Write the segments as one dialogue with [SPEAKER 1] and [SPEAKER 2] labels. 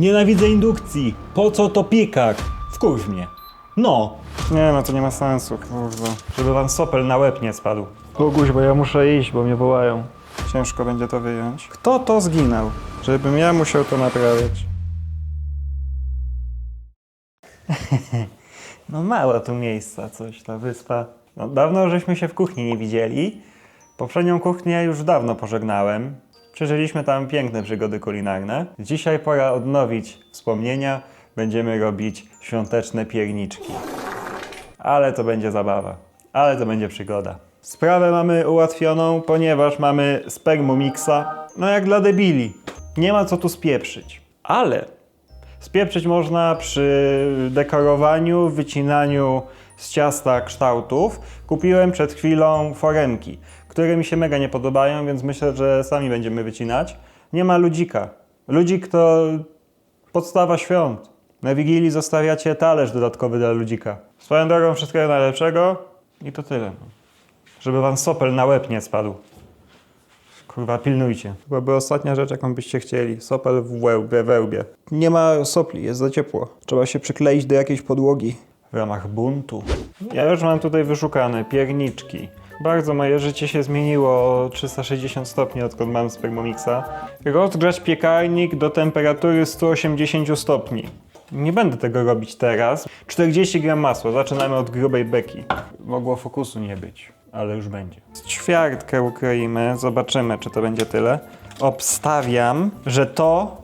[SPEAKER 1] Nienawidzę indukcji. Po co to pikak? Wkurw mnie. No.
[SPEAKER 2] Nie no, to nie ma sensu, kurwa.
[SPEAKER 1] Żeby wam sopel na łeb nie spadł.
[SPEAKER 2] Boguś, bo ja muszę iść, bo mnie wołają. Ciężko będzie to wyjąć. Kto to zginął? Żebym ja musiał to naprawiać.
[SPEAKER 1] No mało tu miejsca, coś ta wyspa. No, dawno żeśmy się w kuchni nie widzieli. Poprzednią kuchnię już dawno pożegnałem. Przeżyliśmy tam piękne przygody kulinarne. Dzisiaj pora odnowić wspomnienia. Będziemy robić świąteczne pierniczki. Ale to będzie zabawa. Ale to będzie przygoda. Sprawę mamy ułatwioną, ponieważ mamy spermomixa. No jak dla debili. Nie ma co tu spieprzyć. Ale Spieprzyć można przy dekorowaniu, wycinaniu z ciasta kształtów. Kupiłem przed chwilą foremki, które mi się mega nie podobają, więc myślę, że sami będziemy wycinać. Nie ma ludzika. Ludzik to podstawa świąt. Na Wigilii zostawiacie talerz dodatkowy dla ludzika. Swoją drogą wszystkiego najlepszego i to tyle. Żeby wam sopel na łeb nie spadł. Kurwa, pilnujcie.
[SPEAKER 2] Byłaby ostatnia rzecz, jaką byście chcieli. Sopel w łebie, wełbie. Nie ma sopli, jest za ciepło. Trzeba się przykleić do jakiejś podłogi.
[SPEAKER 1] W ramach buntu. Ja już mam tutaj wyszukane pierniczki. Bardzo moje życie się zmieniło o 360 stopni, odkąd mam Spermomixa. Rozgrzać piekarnik do temperatury 180 stopni. Nie będę tego robić teraz. 40 gram masła, zaczynamy od grubej beki. Mogło fokusu nie być, ale już będzie.
[SPEAKER 2] Ćwiartkę ukroimy, zobaczymy, czy to będzie tyle.
[SPEAKER 1] Obstawiam, że to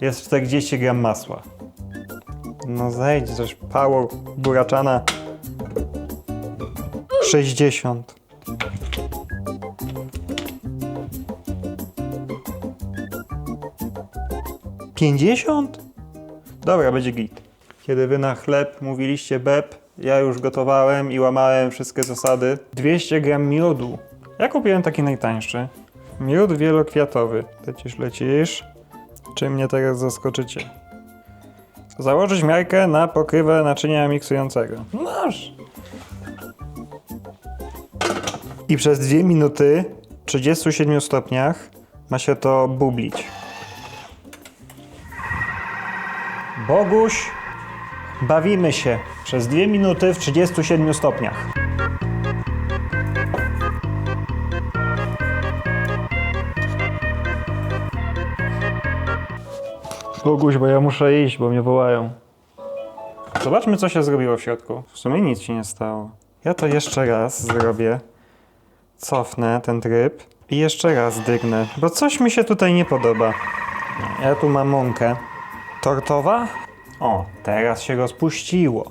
[SPEAKER 1] jest 40 gram masła.
[SPEAKER 2] No zejdź, coś power buraczana. 60.
[SPEAKER 1] Pięćdziesiąt? Dobra, będzie git. Kiedy wy na chleb mówiliście beb, ja już gotowałem i łamałem wszystkie zasady. 200 gram miodu. Ja kupiłem taki najtańszy.
[SPEAKER 2] Miód wielokwiatowy. Lecisz, lecisz. Czy mnie teraz zaskoczycie? Założyć miarkę na pokrywę naczynia miksującego.
[SPEAKER 1] Masz.
[SPEAKER 2] I przez 2 minuty w 37 stopniach ma się to bublić.
[SPEAKER 1] Boguś, bawimy się przez 2 minuty w 37 stopniach.
[SPEAKER 2] Boguś, bo ja muszę iść, bo mnie wołają.
[SPEAKER 1] Zobaczmy, co się zrobiło w środku.
[SPEAKER 2] W sumie nic się nie stało. Ja to jeszcze raz zrobię. Cofnę ten tryb i jeszcze raz dygnę, bo coś mi się tutaj nie podoba. Ja tu mam mąkę. Tortowa?
[SPEAKER 1] O, teraz się rozpuściło.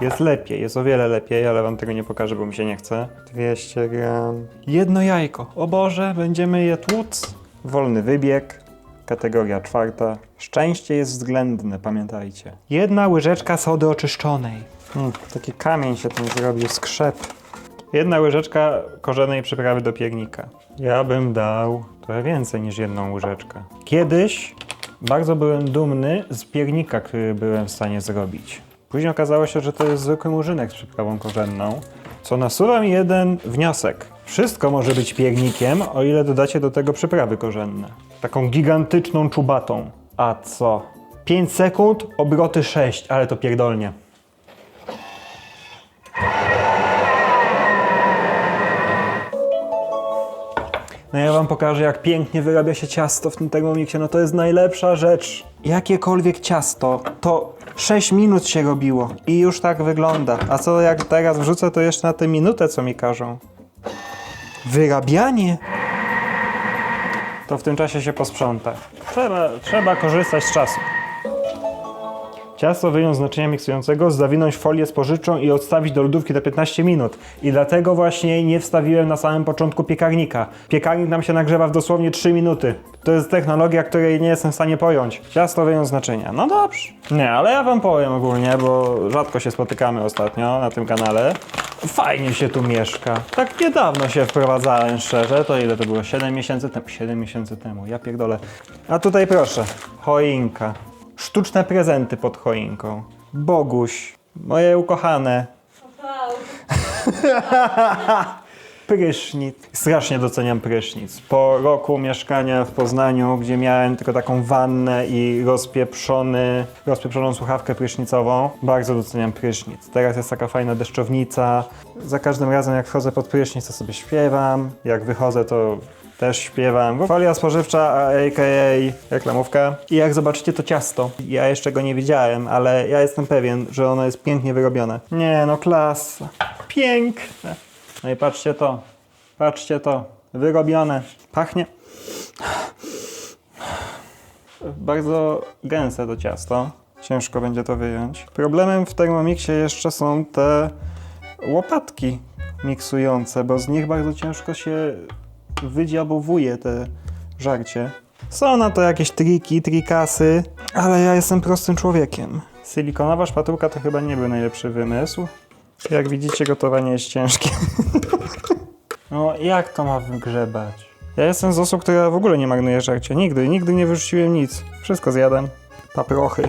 [SPEAKER 1] Jest lepiej, jest o wiele lepiej, ale wam tego nie pokażę, bo mi się nie chce.
[SPEAKER 2] 200 gram.
[SPEAKER 1] Jedno jajko. O Boże, będziemy je tłuc.
[SPEAKER 2] Wolny wybieg. Kategoria czwarta.
[SPEAKER 1] Szczęście jest względne, pamiętajcie. Jedna łyżeczka sody oczyszczonej.
[SPEAKER 2] Hmm, taki kamień się tam zrobił, skrzep.
[SPEAKER 1] Jedna łyżeczka korzennej przyprawy do piernika. Ja bym dał trochę więcej niż jedną łyżeczkę. Kiedyś bardzo byłem dumny z piernika, który byłem w stanie zrobić. Później okazało się, że to jest zwykły murzynek z przyprawą korzenną, co nasuwa mi jeden wniosek. Wszystko może być piernikiem, o ile dodacie do tego przyprawy korzenne. Taką gigantyczną czubatą. A co? 5 sekund, obroty 6, ale to pierdolnie. No ja wam pokażę, jak pięknie wyrabia się ciasto w tym Thermomixie. No to jest najlepsza rzecz. Jakiekolwiek ciasto, to 6 minut się robiło i już tak wygląda. A co jak teraz wrzucę to jeszcze na tę minutę, co mi każą? Wyrabianie? To w tym czasie się posprząta. Trzeba, trzeba korzystać z czasu. Ciasto wyjąć z naczynia miksującego, zawinąć folię spożywczą i odstawić do lodówki na 15 minut. I dlatego właśnie nie wstawiłem na samym początku piekarnika. Piekarnik nam się nagrzewa w dosłownie 3 minuty. To jest technologia, której nie jestem w stanie pojąć. Ciasto wyjąć z naczynia. No dobrze. Nie, ale ja wam powiem ogólnie, bo rzadko się spotykamy ostatnio na tym kanale. Fajnie się tu mieszka. Tak niedawno się wprowadzałem, szczerze. To ile to było? 7 miesięcy temu. 7 miesięcy temu, ja pierdolę. A tutaj proszę, choinka. Sztuczne prezenty pod choinką. Boguś, moje ukochane. Prysznic. Strasznie doceniam prysznic. Po roku mieszkania w Poznaniu, gdzie miałem tylko taką wannę i rozpieprzony, rozpieprzoną słuchawkę prysznicową, bardzo doceniam prysznic. Teraz jest taka fajna deszczownica. Za każdym razem jak wchodzę pod prysznic, to sobie śpiewam. Jak wychodzę, to też śpiewam. Folia spożywcza, a.k.a. reklamówka. I jak zobaczycie to ciasto, ja jeszcze go nie widziałem, ale ja jestem pewien, że ono jest pięknie wyrobione. Nie no, klasa. Piękne. No i patrzcie to. Patrzcie to. Wyrobione. Pachnie. Bardzo gęste to ciasto. Ciężko będzie to wyjąć. Problemem w Thermomixie jeszcze są te łopatki miksujące, bo z nich bardzo ciężko się wydziabowuje te żarcie. Są na to jakieś triki, trikasy, ale ja jestem prostym człowiekiem. Silikonowa szpatułka to chyba nie był najlepszy wymysł. Jak widzicie, gotowanie jest ciężkie. no, jak to ma wygrzebać? Ja jestem z osób, która w ogóle nie marnuje żarcia. Nigdy, nigdy nie wyrzuciłem nic. Wszystko zjadam. Paprochy.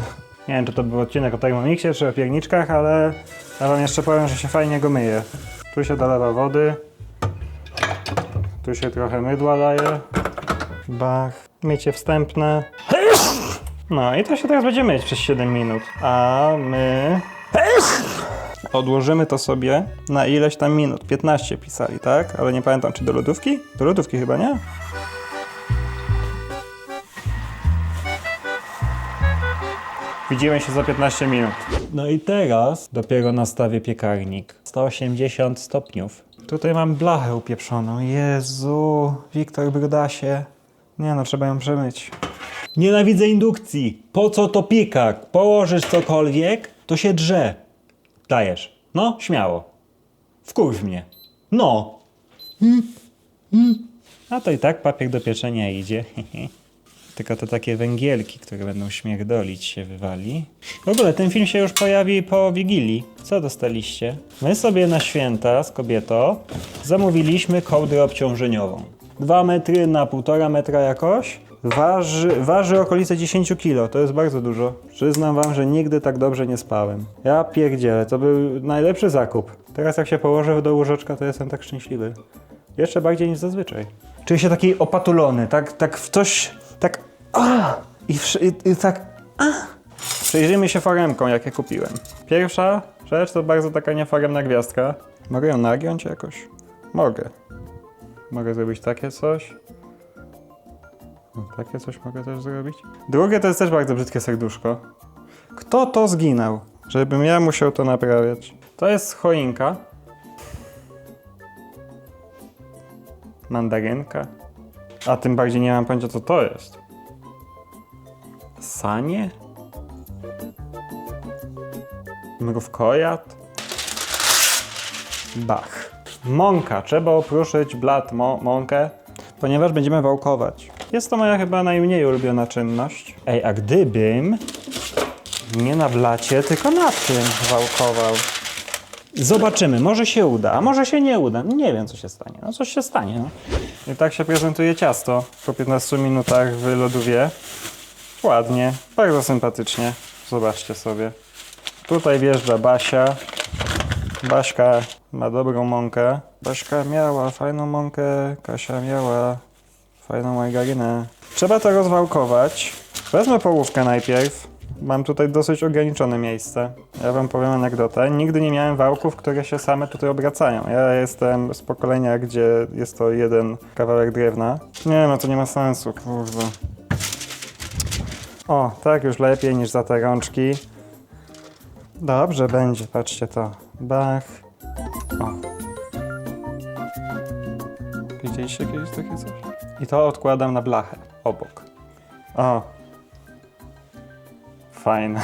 [SPEAKER 1] Nie wiem, czy to był odcinek o Thermomixie, czy o pierniczkach, ale ja wam jeszcze powiem, że się fajnie go myje. Tu się dolewa wody. Tu się trochę mydła daje. Bach. Mycie wstępne. No i to się teraz będzie myć przez 7 minut. A my... Odłożymy to sobie na ileś tam minut. 15 pisali, tak? Ale nie pamiętam, czy do lodówki? Do lodówki chyba, nie? Widzimy się za 15 minut. No i teraz dopiero nastawię piekarnik. 180 stopniów. Tutaj mam blachę upieprzoną. Jezu, Wiktor Brudasie. Nie no, trzeba ją przemyć. Nienawidzę indukcji. Po co to pikak? Położysz cokolwiek, to się drze. Dajesz. No, śmiało. Wkurw mnie. No. A to i tak papier do pieczenia idzie. Tylko to takie węgielki, które będą śmierdolić się wywali. W ogóle ten film się już pojawi po Wigilii. Co dostaliście? My sobie na święta z kobietą zamówiliśmy kołdrę obciążeniową. 2 metry na 1,5 metra jakoś. Waży, waży okolice 10 kg, to jest bardzo dużo. Przyznam wam, że nigdy tak dobrze nie spałem. Ja pierdzielę, to był najlepszy zakup. Teraz jak się położę do łóżeczka, to jestem tak szczęśliwy. Jeszcze bardziej niż zazwyczaj. Czuję się taki opatulony, tak, tak w coś, tak a, i, wsz- i, i tak a. Przejrzyjmy się foremką, jakie kupiłem. Pierwsza rzecz to bardzo taka nieforemna gwiazdka. Mogę ją nagiąć jakoś? Mogę. Mogę zrobić takie coś. No, takie coś mogę też zrobić. Drugie to jest też bardzo brzydkie serduszko. Kto to zginął? Żebym ja musiał to naprawiać. To jest choinka. Mandarynka. A tym bardziej nie mam pojęcia co to jest. Sanie? Mrówkojad? Bach. Mąka. Trzeba opruszyć blat mąkę, ponieważ będziemy wałkować. Jest to moja chyba najmniej ulubiona czynność. Ej, a gdybym nie na blacie, tylko na tym wałkował. Zobaczymy, może się uda, a może się nie uda. Nie wiem, co się stanie. No, coś się stanie. No. I tak się prezentuje ciasto po 15 minutach w lodówie. Ładnie, bardzo sympatycznie. Zobaczcie sobie. Tutaj wjeżdża Basia. Baśka ma dobrą mąkę. Baśka miała fajną mąkę, Kasia miała fajną margarynę. Trzeba to rozwałkować. Wezmę połówkę najpierw. Mam tutaj dosyć ograniczone miejsce. Ja wam powiem anegdotę. Nigdy nie miałem wałków, które się same tutaj obracają. Ja jestem z pokolenia, gdzie jest to jeden kawałek drewna. Nie no, to nie ma sensu, kurwa. O, tak już lepiej niż za te rączki. Dobrze będzie, patrzcie to. Bach. O. Widzieliście kiedyś takie coś? I to odkładam na blachę, obok. O. Fajne.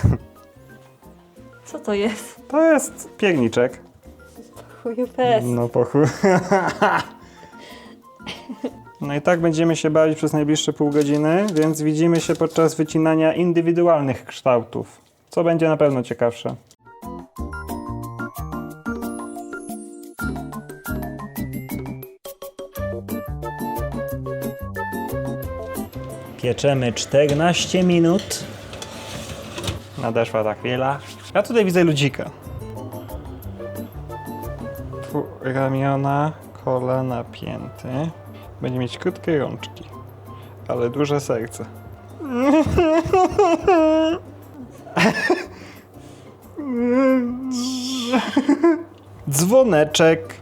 [SPEAKER 3] Co to jest?
[SPEAKER 2] To jest pierniczek.
[SPEAKER 3] Chuju pes.
[SPEAKER 2] No po chu... No i tak będziemy się bawić przez najbliższe pół godziny, więc widzimy się podczas wycinania indywidualnych kształtów, co będzie na pewno ciekawsze. Pieczemy 14 minut. Nadeszła ta chwila. Ja tutaj widzę ludzika. Ramiona, kolana pięty. Będzie mieć krótkie rączki, ale duże serce. Dzwoneczek.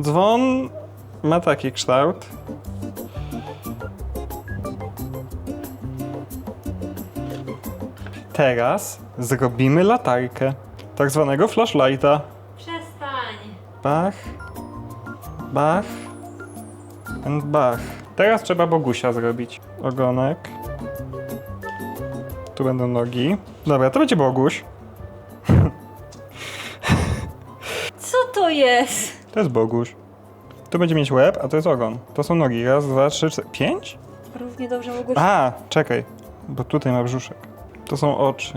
[SPEAKER 2] Dzwon ma taki kształt. Teraz zrobimy latarkę, tak zwanego flashlighta.
[SPEAKER 3] Przestań.
[SPEAKER 2] Bach, bach, and bach. Teraz trzeba Bogusia zrobić. Ogonek. Tu będą nogi. Dobra, to będzie Boguś.
[SPEAKER 3] Co to jest?
[SPEAKER 2] To jest Boguś. Tu będzie mieć łeb, a to jest ogon. To są nogi. Raz, dwa, trzy, cztery, pięć?
[SPEAKER 3] Równie dobrze mogło
[SPEAKER 2] A, czekaj, bo tutaj ma brzuszek. To są oczy.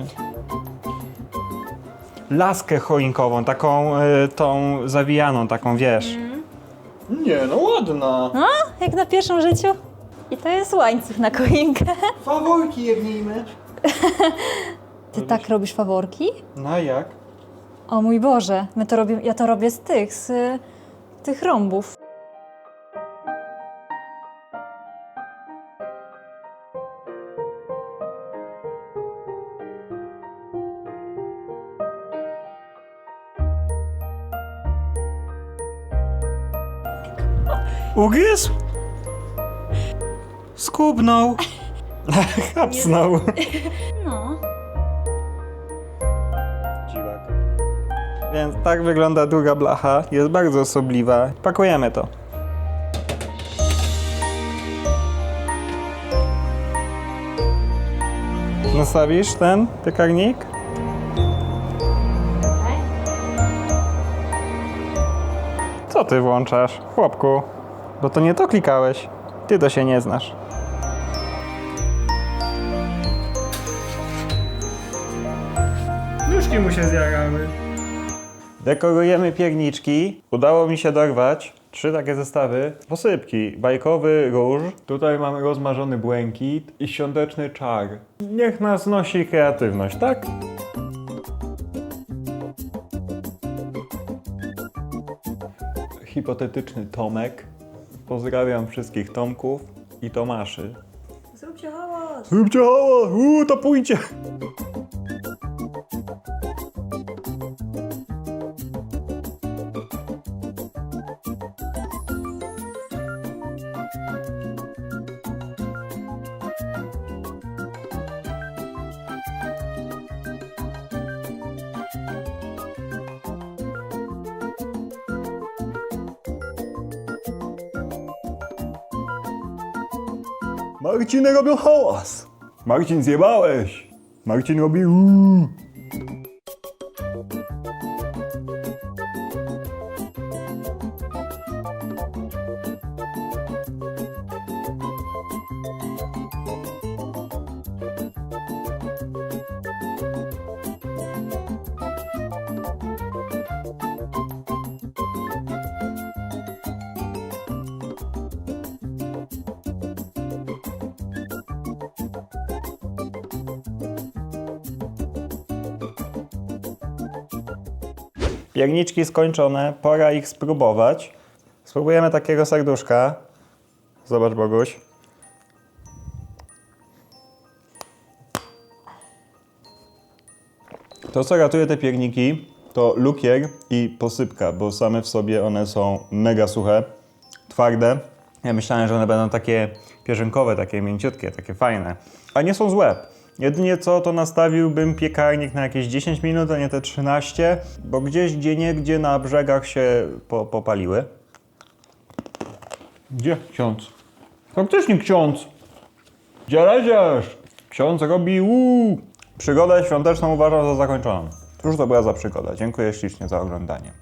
[SPEAKER 2] Laskę choinkową, taką y, tą zawijaną, taką wiesz. Nie, no ładna.
[SPEAKER 3] No, jak na pierwszym życiu. I to jest łańcuch na choinkę.
[SPEAKER 2] Faworki jednijmy.
[SPEAKER 3] Ty tak robisz faworki?
[SPEAKER 2] No a jak?
[SPEAKER 3] O mój Boże, my to robimy, ja to robię z tych, z y, tych rąbów.
[SPEAKER 2] Ugryzł? Skubnął. Chapsnął.
[SPEAKER 3] No.
[SPEAKER 2] Dziwak. Więc tak wygląda druga blacha. Jest bardzo osobliwa. Pakujemy to. Nastawisz ten piekarnik? Co ty włączasz, chłopku? Bo to nie to klikałeś. Ty to się nie znasz. Nóżki mu się zjarały.
[SPEAKER 1] Dekorujemy pierniczki. Udało mi się dorwać trzy takie zestawy. Posypki. Bajkowy róż. Tutaj mamy rozmarzony błękit i świąteczny czar. Niech nas nosi kreatywność, tak? Hipotetyczny Tomek. Pozdrawiam wszystkich Tomków i Tomaszy.
[SPEAKER 3] Zróbcie hałas.
[SPEAKER 1] Zróbcie hałas! Uuu, to pójdzie! Marciny robią hałas. Marcin zjebałeś. Marcin robi uuu. Pierniczki skończone, pora ich spróbować. Spróbujemy takiego serduszka. Zobacz, Boguś. To, co ratuje te pierniki, to lukier i posypka, bo same w sobie one są mega suche, twarde. Ja myślałem, że one będą takie pierzynkowe, takie mięciutkie, takie fajne. A nie są złe. Jedynie co, to nastawiłbym piekarnik na jakieś 10 minut, a nie te 13, bo gdzieś, gdzie nie, gdzie na brzegach się po, popaliły. Gdzie ksiądz? Faktycznie ksiądz! Gdzie leziesz? Ksiądz robi uuu. Przygodę świąteczną uważam za zakończoną. Cóż to była za przygoda. Dziękuję ślicznie za oglądanie.